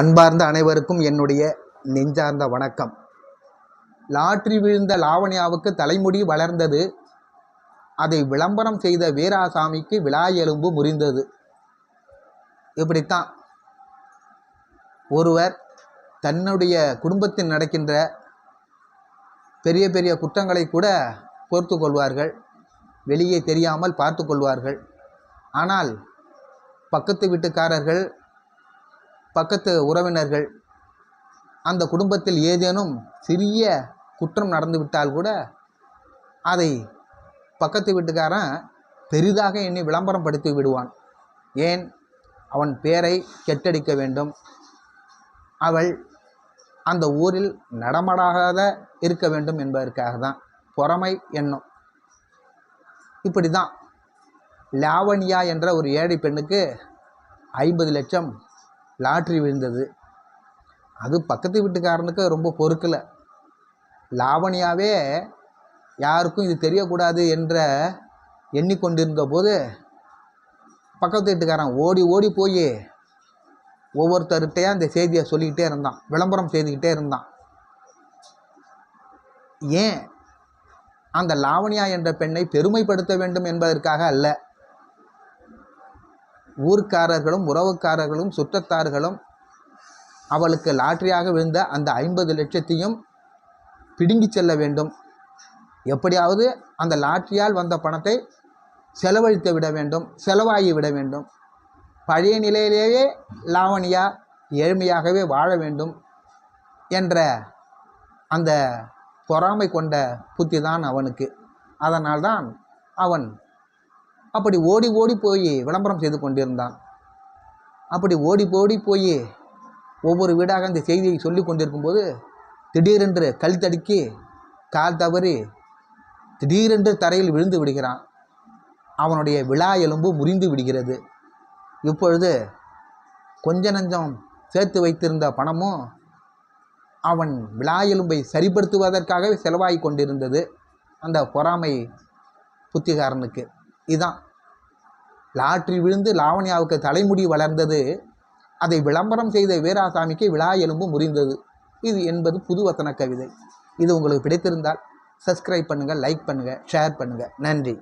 அன்பார்ந்த அனைவருக்கும் என்னுடைய நெஞ்சார்ந்த வணக்கம். லாட்ரி விழுந்த லாவண்யாவுக்கு தலைமுடி வளர்ந்தது. அதை விளம்பரம் செய்த வீராசாமிக்கு விழா எலும்பு முறிந்தது. இப்படித்தான் ஒருவர் தன்னுடைய குடும்பத்தில் நடக்கின்ற பெரிய பெரிய குற்றங்களை கூட பொறுத்து கொள்வார்கள். வெளியே தெரியாமல் பார்த்து கொள்வார்கள். ஆனால் பக்கத்து வீட்டுக்காரர்கள் பக்கத்து உறவினர்கள் அந்த குடும்பத்தில் ஏதேனும் சிறிய குற்றம் நடந்துவிட்டால் கூட அதை பக்கத்து வீட்டுக்காரன் பெரிதாக எண்ணி விளம்பரம் படுத்தி விடுவான். ஏன்? அவன் பேரை கெட்டடிக்க வேண்டும். அவள் அந்த ஊரில் நடமாடாத இருக்க வேண்டும் என்பதற்காக தான். பொறாமை எண்ணம் இப்படி தான் லாவண்யா என்ற ஒரு ஏழை பெண்ணுக்கு ஐம்பது லட்சம் லாட்ரி விழுந்தது. அது பக்கத்து வீட்டுக்காரனுக்கு ரொம்ப பொறுக்கலை. லாவணியாவே யாருக்கும் இது தெரியக்கூடாது என்ற எண்ணிக்கொண்டிருந்த போது பக்கத்து வீட்டுக்காரன் ஓடி ஓடி போய் ஒவ்வொருத்தருகிட்டையும் அந்த செய்தியை சொல்லிக்கிட்டே இருந்தான். விளம்பரம் செய்துக்கிட்டே இருந்தான். ஏன்? அந்த லாவணியா என்ற பெண்ணை பெருமைப்படுத்த வேண்டும் என்பதற்காக அல்ல. ஊர்க்காரர்களும் உறவுக்காரர்களும் சுற்றத்தார்களும் அவளுக்கு லாட்டரியாக விழுந்த அந்த ஐம்பது லட்சத்தையும் பிடுங்கி செல்ல வேண்டும். எப்படியாவது அந்த லாட்டரியால் வந்த பணத்தை செலவழித்து விட வேண்டும் செலவாகி விட வேண்டும். பழைய நிலையிலேயே லாவணியா ஏழ்மையாகவே வாழ வேண்டும் என்ற அந்த பொறாமை கொண்ட புத்தி தான் அவனுக்கு. அதனால்தான் அவன் அப்படி ஓடி ஓடி போய் விளம்பரம் செய்து கொண்டிருந்தான். அப்படி ஓடி ஓடி போய் ஒவ்வொரு வீடாக அந்த செய்தியை சொல்லி கொண்டிருக்கும்போது திடீரென்று கல் தடுக்கி கால் தவறி திடீரென்று தரையில் விழுந்து விடுகிறான். அவனுடைய விழா எலும்பு முறிந்து விடுகிறது. இப்பொழுது கொஞ்ச நஞ்சம் சேர்த்து வைத்திருந்த பணமும் அவன் விழா எலும்பை சரிப்படுத்துவதற்காகவே செலவாகி கொண்டிருந்தது. அந்த பொறாமை புத்திகாரனுக்கு. இதுதான் லாட்ரி விழுந்து லாவண்யாவுக்கு தலைமுடி வளர்ந்தது. அதை விளம்பரம் செய்த வீராசாமிக்கு விழா எலும்பு முறிந்தது. இது என்பது புது வசன கவிதை. இது உங்களுக்கு பிடித்திருந்தால் சப்ஸ்கிரைப் பண்ணுங்கள் லைக் பண்ணுங்கள் ஷேர் பண்ணுங்கள் நன்றி.